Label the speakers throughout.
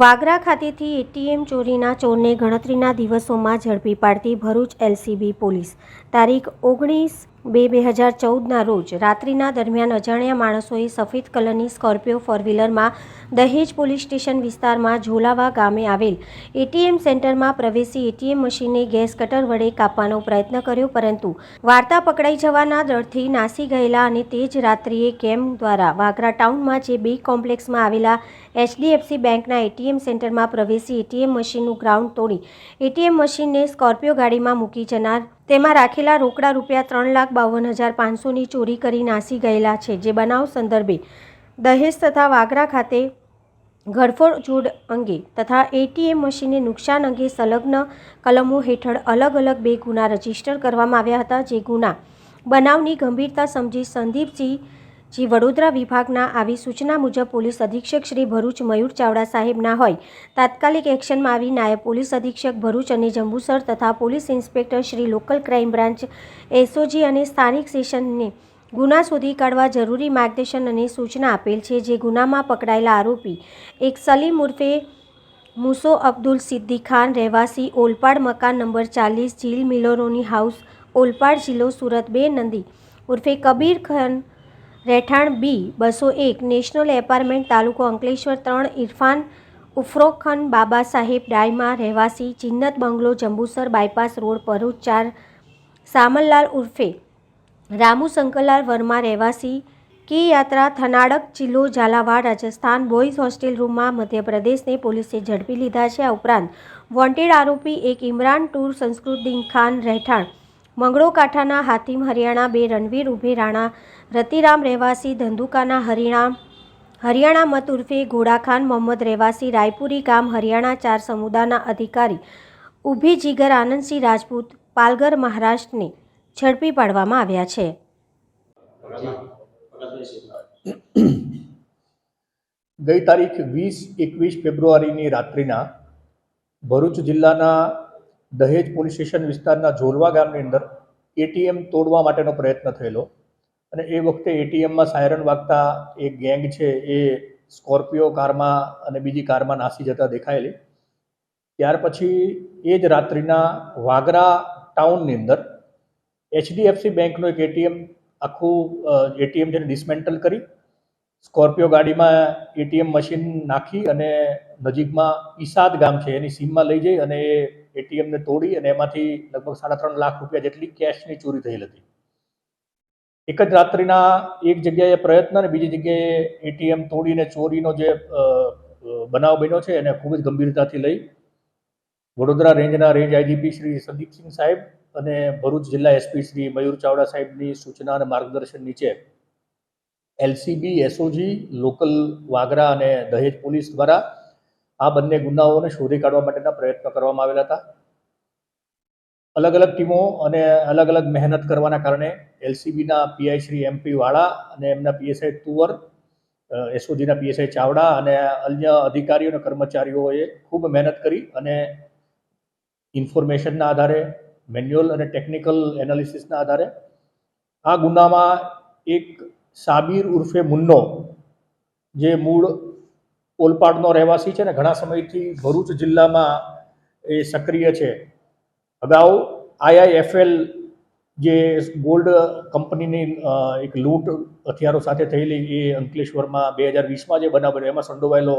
Speaker 1: વાગરા ખાતેથી એટીએમ ચોરીના ચોરને ગણતરીના દિવસોમાં ઝડપી પાડતી ભરૂચ એલસીબી પોલીસ. તારીખ ઓગણીસ બે બે હજાર ચૌદના રોજ રાત્રિના દરમિયાન અજાણ્યા માણસોએ સફેદ કલરની સ્કોર્પિયો ફોર વ્હીલરમાં દહેજ પોલીસ સ્ટેશન વિસ્તારમાં ઝોલાવા ગામે આવેલ એટીએમ સેન્ટરમાં પ્રવેશી એટીએમ મશીનને ગેસ કટર વડે કાપવાનો પ્રયત્ન કર્યો, પરંતુ વાર્તા પકડાઈ જવાના ડરથી નાસી ગયેલા અને તે જ રાત્રિએ કેમ્પ દ્વારા વાગરા ટાઉનમાં જે બી કોમ્પ્લેક્સમાં આવેલા એચડીએફસી બેંકના એટીએમ સેન્ટરમાં પ્રવેશી એટીએમ મશીનનું ગ્રાઉન્ડ તોડી એટીએમ મશીનને સ્કોર્પિયો ગાડીમાં મૂકી જનાર તેમાં રાખેલા રોકડા રૂપિયા ત્રણ લાખ બાવન હજાર પાંચસોની ચોરી કરી નાસી ગયેલા છે, જે બનાવ સંદર્ભે દહેજ તથા વાગરા ખાતે ઘરફોડ અંગે તથા એટીએમ મશીનને નુકસાન અંગે સંલગ્ન કલમો હેઠળ અલગ અલગ બે ગુના રજિસ્ટર કરવામાં આવ્યા હતા, જે ગુના બનાવની ગંભીરતા સમજી સંદીપસિંહ જી, વડોદરા વિભાગના આવી સૂચના મુજબ પોલીસ અધિક્ષક શ્રી ભરૂચ મયુર ચાવડા સાહેબના હોય, તાત્કાલિક એક્શનમાં આવી નાયબ પોલીસ અધિક્ષક ભરૂચ અને જંબુસર તથા police inspector Shri local crime branch, SOG અને સ્થાનિક સેશનને ગુના શોધી કાઢવા જરૂરી માર્ગદર્શન અને સૂચના આપેલ છે, જે ગુનામાં પકડાયેલા આરોપી એક સલીમ ઉર્ફે મુસો અબ્દુલ સિદ્દી ખાન, રહેવાસી ઓલપાડ મકાન નંબર ચાલીસ જીલ મિલોરોની હાઉસ, ઓલપાડ જિલ્લો સુરત બે, નંદી ઉર્ફે કબીર ખાન રહેઠાણ બી, બસો એક, નેશનલ એપાર્ટમેન્ટ તાલુકો અંકલેશ્વર ત્રણ, ઇરફાન ઉફરોખન બાબા સાહેબ ડાયમાં રહેવાસી ચિન્નત bungalow Jambusar bypass road Bharuch ચાર સામલલાલ ઉર્ફે રામુ શંકરલાલ વર્મા રહેવાસી કી યાત્રા થનાડક જિલ્લો ઝાલાવાડ, રાજસ્થાન બોયઝ હોસ્ટેલ રૂમમાં મધ્યપ્રદેશને પોલીસે ઝડપી લીધા છે આ ઉપરાંત વોન્ટેડ આરોપી એક ઇમરાન ટૂર સંસ્કૃતદીન ખાન રહેઠાણ મંગળો કાંઠાના હાતિમ હરિયાણા બે રણવીર ઉભે રાણા, રતિરામ રહેવાસી, ધંધુકાના હરિણામ હરિયાણા મત ઉર્ફે ઘોડાખાન મોહમ્મદ રહેવાસી, રાયપુરી ગામ હરિયાણા ચાર સમુદાયના અધિકારી ઊભી જીગર આનંદસિંહ રાજપૂત પાલઘર મહારાષ્ટ્રને ઝડપી પાડવામાં આવ્યા છે.
Speaker 2: ગઈ તારીખ વીસ એકવીસ ફેબ્રુઆરીની રાત્રિના ભરૂચ જિલ્લાના દહેજ પોલીસ સ્ટેશન વિસ્તારના ઝોલવા ગામની અંદર એટીએમ તોડવા માટેનો પ્રયત્ન થયેલો. અને એ વખતે એટીએમમાં સાયરન વાગતા એક ગેંગ છે, એ સ્કોર્પિયો કારમાં અને બીજી કારમાં નાસી જતા દેખાયેલી. ત્યાર પછી એ જ રાત્રિના વાગરા ટાઉનની અંદર એચડીએફસી બેંકનું એક એટીએમ આખું એટીએમ છે ડિસમેન્ટલ કરી, સ્કોર્પિયો ગાડીમાં એટીએમ મશીન નાખી અને નજીકમાં ઈસાદ ગામ છે, એની સીમમાં લઈ જઈ અને એ એટીએમને તોડી અને એમાંથી લગભગ સાડા ત્રણ લાખ રૂપિયા જેટલી કેશની ચોરી થયેલ હતી. એક જ રાત્રિના એક જગ્યાએ પ્રયત્ન અને બીજી જગ્યાએ એટીએમ તોડીને ચોરીનો જે બનાવ બન્યો છે એને ખૂબ જ ગંભીરતાથી લઈ વડોદરા રેન્જના રેન્જ આઈજીપી શ્રી સંદીપસિંહ સાહેબ અને ભરૂચ જિલ્લા એસપી શ્રી મયુર ચાવડા સાહેબની સૂચના અને માર્ગદર્શન નીચે એલસીબી એસઓજી લોકલ વાગરા અને દહેજ પોલીસ દ્વારા આ બંને ગુનાઓને શોધી કાઢવા માટેના પ્રયત્નો કરવામાં આવેલા હતા. અલગ અલગ ટીમો અને અલગ અલગ મહેનત કરવાના કારણે એલસીબીના પીઆઈ શ્રી એમપી વાળા અને એમના પીએસઆઈ તુવર એસઓજીના પીએસઆઈ ચાવડા અને અન્ય અધિકારીઓ અને કર્મચારીઓએ ખૂબ મહેનત કરી અને ઇન્ફોર્મેશનના આધારે, મેન્યુઅલ અને ટેકનિકલ એનાલિસિસના આધારે આ ગુનામાં એક સાબિર ઉર્ફે મુન્નો, જે મૂળ ઓલપાડનો રહેવાસી છે ને ઘણા સમયથી ભરૂચ જિલ્લામાં એ સક્રિય છે. અગાઉ આઈઆઈએફએલ જે ગોલ્ડ કંપનીની એક લૂંટ હથિયારો સાથે થયેલી એ અંકલેશ્વરમાં બે હજાર વીસમાં જે બનાવ એમાં સંડોવાયેલો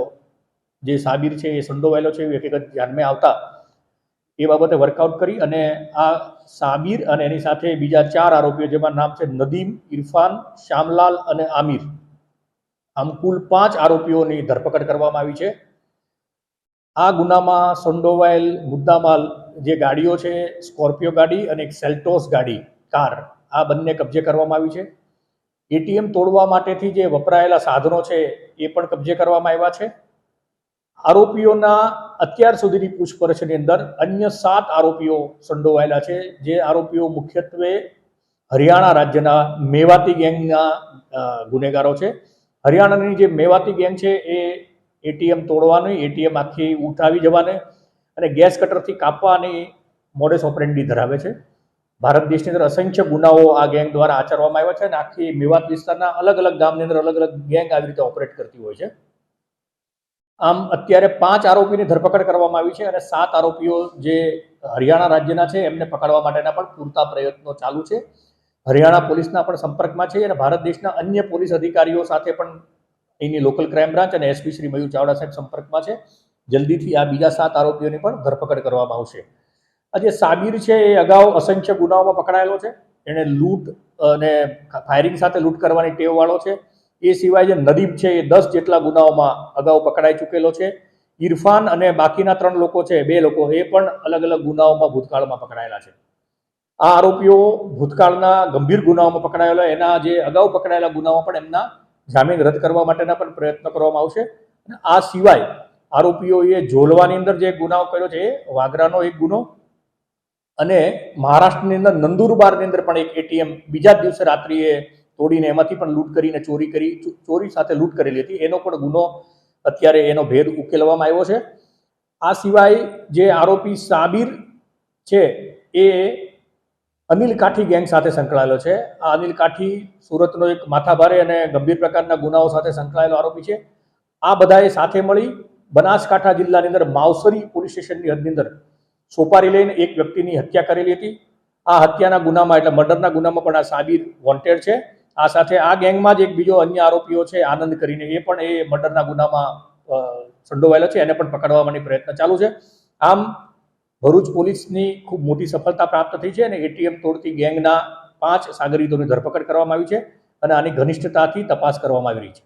Speaker 2: જે સાબિર છે એ સંડોવાયેલો છે, એવી હકીકત ધ્યાનમાં આવતા એ બાબતે વર્કઆઉટ કરી અને આ સાબિર અને એની સાથે બીજા ચાર આરોપીઓ, જેમાં નામ છે નદીમ, ઇરફાન, શ્યામલાલ અને આમિર. આમ કુલ પાંચ આરોપીઓની ધરપકડ કરવામાં આવી છે. આ ગુનામાં સંડોવાયેલ મુદ્દામાલ જે ગાડીઓ છે, સ્કોર્પિયો ગાડી અને એક સેલ્ટોસ ગાડી, કાર, આ બંને કબજે કરવામાં આવી છે. એટીએમ તોડવા માટેથી જે વપરાયેલા સાધનો છે, એ પણ કબજે કરવામાં આવ્યા છે. આરોપીઓના અત્યાર સુધીની પૂછપરછની અંદર અન્ય સાત આરોપીઓ સંડોવાયેલા છે, જે આરોપીઓ મુખ્યત્વે હરિયાણા રાજ્યના મેવાતી ગેંગના ગુનેગારો છે. હરિયાણાની જે મેવાતી ગેંગ છે એ એટીએમ તોડવાની એટીએમ આખી ઉઠાવી જવાને અને ગેસ કટરથી કાપવાની મોડેસ ઓપરેન્ડી ધરાવે છે. ભારત દેશની અંદર અસંખ્ય ગુનાઓ આ ગેંગ દ્વારા આચરવામાં આવ્યા છે અને આખી મેવાત વિસ્તારના અલગ અલગ ગામની અંદર અલગ અલગ ગેંગ આવી રીતે ઓપરેટ કરતી હોય છે. આમ અત્યારે પાંચ આરોપીની ધરપકડ કરવામાં આવી છે અને સાત આરોપીઓ જે હરિયાણા રાજ્યના છે એમને પકડવા માટેના પણ પૂરતા પ્રયત્નો ચાલુ છે. હરિયાણા પોલીસના પણ સંપર્કમાં છે અને ભારત દેશના અન્ય પોલીસ અધિકારીઓ સાથે પણ એની લોકલ ક્રાઇમ બ્રાન્ચ અને એસપી શ્રી મયુર ચાવડા સાહેબ સંપર્કમાં છે. જલ્દીથી આ બીજા સાત આરોપીઓની પણ ધરપકડ કરવામાં આવશે. આ જે સાબિર છે એ અગાઉ અસંખ્ય ગુનાઓમાં પકડાયેલો છે. એણે લૂંટ અને ફાયરિંગ સાથે લૂંટ કરવાની ટેવવાળો છે. એ સિવાય જે નદીબ છે એ દસ જેટલા ગુનાઓમાં અગાઉ પકડાઈ ચૂકેલો છે. ઇરફાન અને બાકીના ત્રણ લોકો છે, બે લોકો એ પણ અલગ અલગ ગુનાઓમાં ભૂતકાળમાં પકડાયેલા છે. આ આરોપીઓ ભૂતકાળના ગંભીર ગુનાઓમાં પકડાયેલા, એના જે અગાઉ પકડાયેલા ગુનાઓ પણ એમના જામીન રદ કરવા માટેના પણ પ્રયત્ન કરવામાં આવશે. અને આ સિવાય આરોપીઓએ જોલવાની અંદર જે ગુનાઓ કર્યો છે, એ વાગરાનો એક ગુનો અને મહારાષ્ટ્રની અંદર નંદુરબારની અંદર પણ એક એટીએમ બીજા જ દિવસે રાત્રિએ તોડીને એમાંથી પણ લૂંટ કરીને ચોરી કરી ચોરી સાથે લૂંટ કરેલી હતી. એનો પણ ગુનો અત્યારે એનો ભેદ ઉકેલવામાં આવ્યો છે. આ સિવાય જે આરોપી સાબિર છે, એ અનિલ કાઠી ગેંગ સાથે સંકળાયેલો છે. આ અનિલ કાઠી સુરતનો એક માથાભારે અને ગંભીર પ્રકારના ગુનાઓ સાથે સંકળાયેલો આરોપી છે. આ બધાએ સાથે મળી બનાસકાંઠા જિલ્લાની અંદર માવસરી પોલીસ સ્ટેશનની હદની અંદર સોપારી લઈને એક વ્યક્તિની હત્યા કરેલી હતી. આ હત્યાના ગુનામાં એટલે મર્ડરના ગુનામાં પણ આ સાબિર વોન્ટેડ છે. આ સાથે આ ગેંગમાં જ એક બીજો અન્ય આરોપીઓ છે, આનંદ કરીને. એ પણ એ મર્ડરના ગુનામાં સંડોવાયેલો છે. એને પણ પકડવાની પ્રયત્ન ચાલુ છે. આમ ભરૂચ પોલીસની ખૂબ મોટી સફળતા પ્રાપ્ત થઈ છે અને એટીએમ તોડતી ગેંગના પાંચ સાગરીતોની ધરપકડ કરવામાં આવી છે અને આની ઘનિષ્ઠતાથી તપાસ કરવામાં આવી રહી છે.